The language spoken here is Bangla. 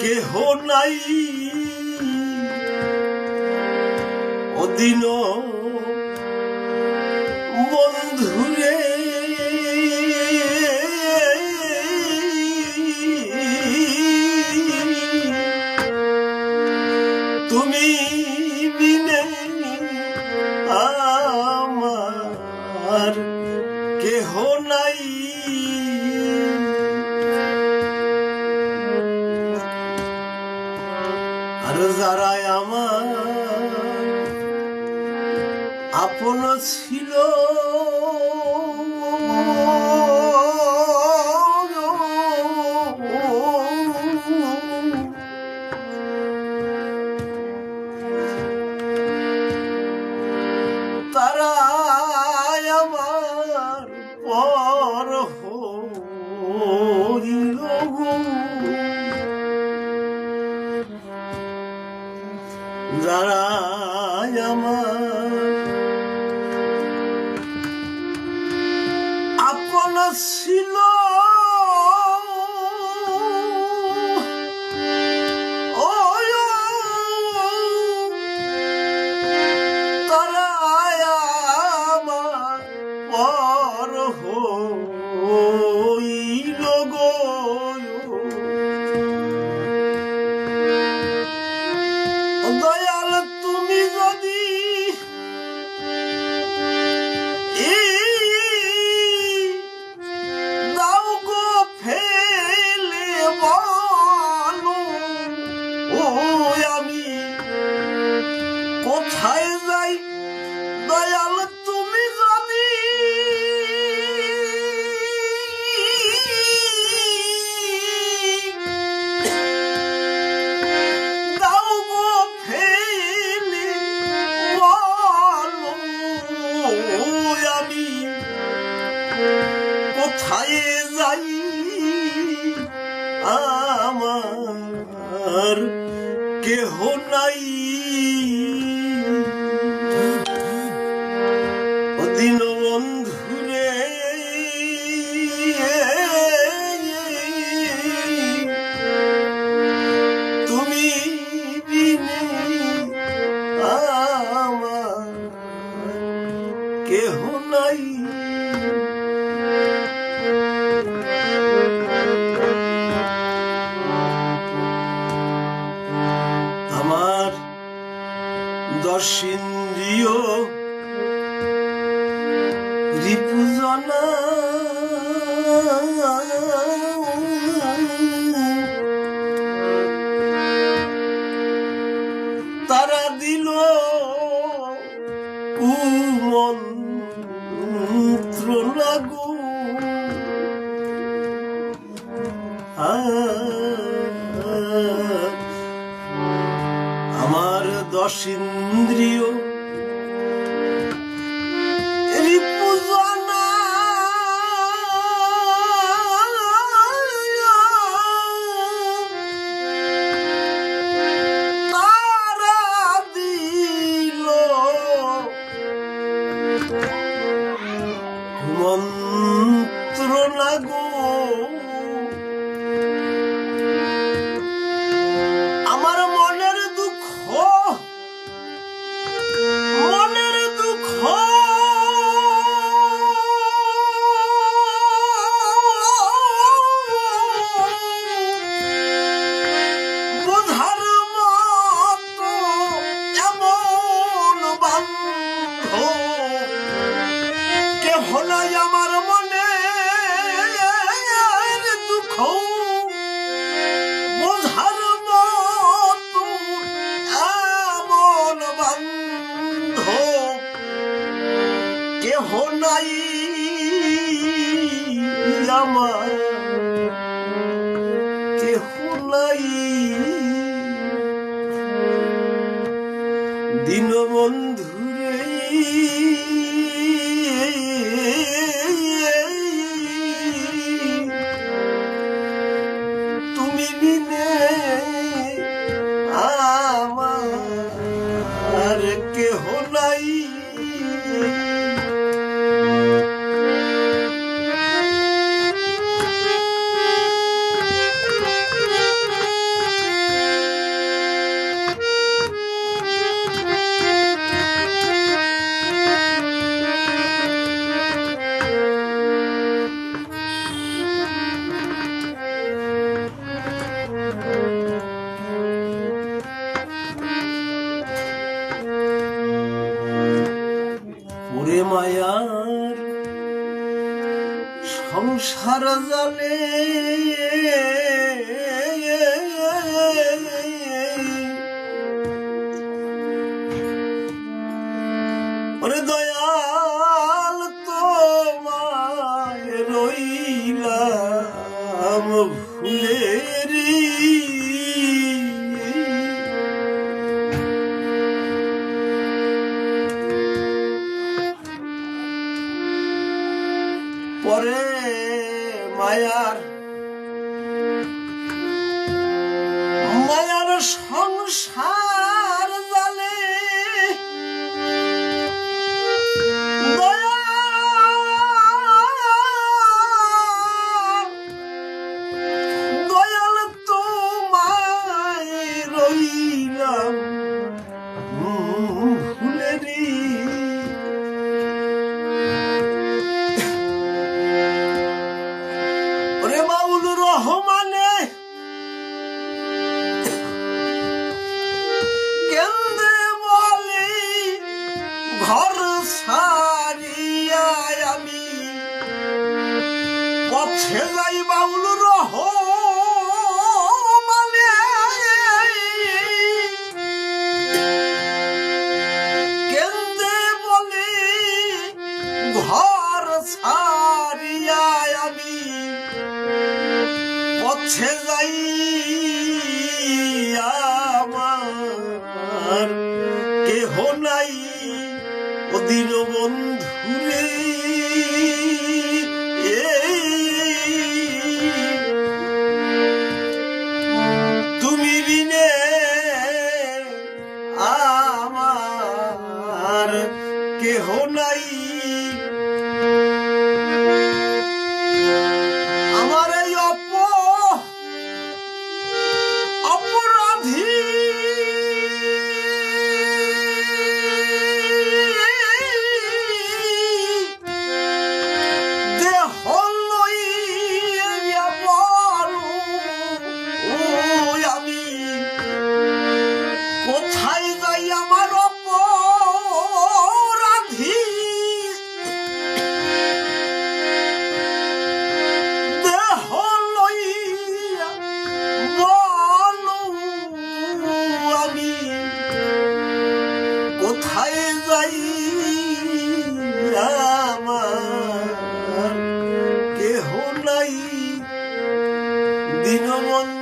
কেহ নাই। অদিন বন্ধুরে। তুমি আপন ছিল। তারা আমার যারা else হায়ে যাই আমার কেহ অসিন্দ্রিয় ইন্দ্রিয় মন্ত্রণা গো দিন দীনবন্ধুরে তুমি বিনে আমার কেহ নাই। বলে ছেলাই বাউল রহ মানে কেন্দ্রে বলি, ঘর ছাড়িয়া আমি পছে যাই আমার কেহ নাই। অধীর বন্ধুরে নাই। দিনমন্ত